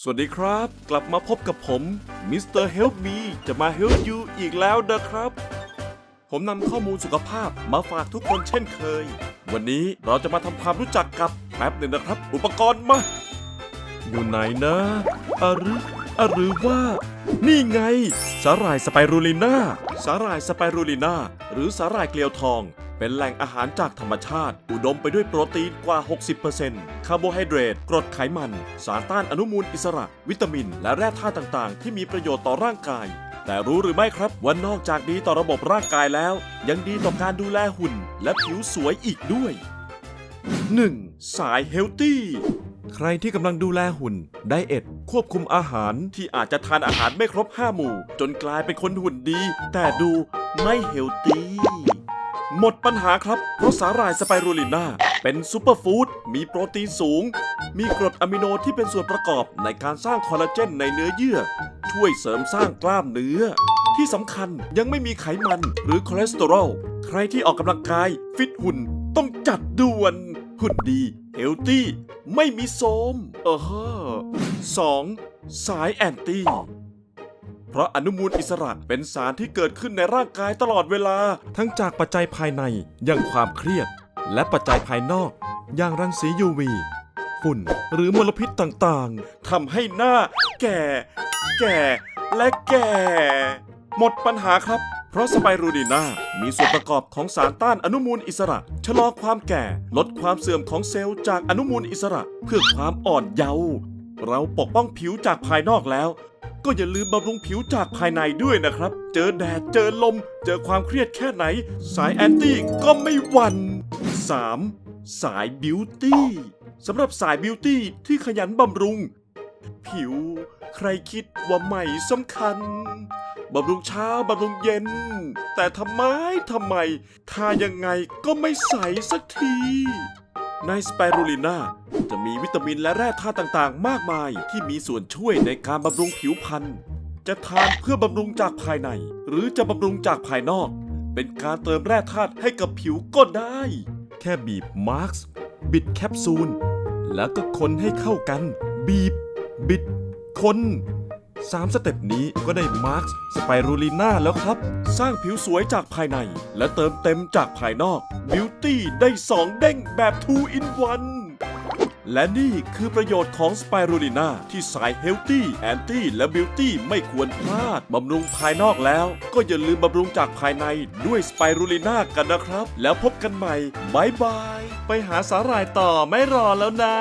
สวัสดีครับ กลับมาพบกับผมมิสเตอร์เฮล p มีจะมา help you อีกแล้วนะครับ ผมนำข้อมูลสุขภาพมาฝากทุกคนเช่นเคย วันนี้เราจะมาทำความรู้จักกับแป๊บหนึ่งนะครับ อุปกรณ์มา อยู่ไหนนะอะหรืออะหรือว่า นี่ไง สาหร่ายสไปรูลิน่าสาหร่ายสไปรูลิน่าหรือสาหร่ายเกลียวทอง เป็นแหล่งอาหารจากธรรมชาติ อุดมไปด้วยโปรตีนกว่า 60%คาร์โบไฮเดรต กรดไขมัน สารต้านอนุมูลอิสระ วิตามิน และแร่ธาตุต่างๆ ที่มีประโยชน์ต่อร่างกาย แต่รู้หรือไม่ครับว่านอกจากดีต่อระบบร่างกายแล้ว ยังดีต่อการดูแลหุ่น และผิวสวยอีกด้วย 1. สายเฮลตี้ใครที่กำลังดูแลหุ่น ไดเอทควบคุมอาหารที่อาจจะทานอาหารไม่ครบ 5 หมู่ จนกลายเป็นคนหุ่นดี แต่ดูไม่เฮลตี้ หมดปัญหาครับ เพราะสาหร่ายสไปรูลิน่าเป็นซูเปอร์ฟู้ดมีโปรตีนสูง มีกรดอะมิโนที่เป็นส่วนประกอบในการสร้างคอลลาเจนในเนื้อเยื่อ ช่วยเสริมสร้างกล้ามเนื้อ ที่สำคัญยังไม่มีไขมันหรือคอเลสเตอรอลใครที่ออกกำลังกาย ฟิตหุ่นต้องจัดด่วน หุ่นดีเฮลตี้ไม่มีโทรมเออฮะสองสายแอนตี้ เพราะอนุมูลอิสระเป็นสารที่เกิดขึ้นในร่างกายตลอดเวลา ทั้งจากปัจจัยภายในอย่างความเครียด และปัจจัยภายนอก อย่างรังสี UV ฝุ่นหรือมลพิษต่างๆทำให้หน้า แก่ แก่ และแก่ หมดปัญหาครับ เพราะสไปรูดีนามีส่วนประกอบของสารต้านอนุมูลอิสระ ชะลอความแก่ ลดความเสื่อมของเซลล์จากอนุมูลอิสระ เพื่อความอ่อนเยาว์เราปกป้องผิวจากภายนอกแล้ว ก็อย่าลืมบำรุงผิวจากภายในด้วยนะครับ เจอแดด เจอลม เจอความเครียดแค่ไหน สายแอนตี้ก็ไม่หวั่น 3. สายบิวตี้สำหรับสายบิวตี้ที่ขยันบำรุง ผิวใครคิดว่าไม่สำคัญบำรุงเช้าบำรุงเย็น แต่ทำไมทำไมทายังไงก็ไม่ใสสักที ในสไปรูลิน่าจะมีวิตามินและแร่ธาตุต่างๆ มากมายที่มีส่วนช่วยในการบำรุงผิวพรรณจะทานเพื่อบำรุงจากภายใน หรือจะบำรุงจากภายนอก เป็นการเติมแร่ธาตุให้กับผิวก็ได้ แค่บีบมาร์คบิดแคปซูล แล้วก็คนให้เข้ากัน บีบ บิด คน สามสเต็ปนี้ก็ได้มาร์คสไปรูลิน่าแล้วครับ สร้างผิวสวยจากภายใน และเติมเต็มจากภายนอก บิวตี้ได้ 2 เด้งแบบ 2 in 1 และนี่คือประโยชน์ของสไปรูลิน่าที่สายเฮลตี้แอนตี้และบิวตี้ไม่ควรพลาด บำรุงภายนอกแล้ว ก็อย่าลืมบำรุงจากภายในด้วยสไปรูลิน่ากันนะครับ แล้วพบกันใหม่บายบาย ไปหาสาหร่ายต่อไม่รอแล้วนะ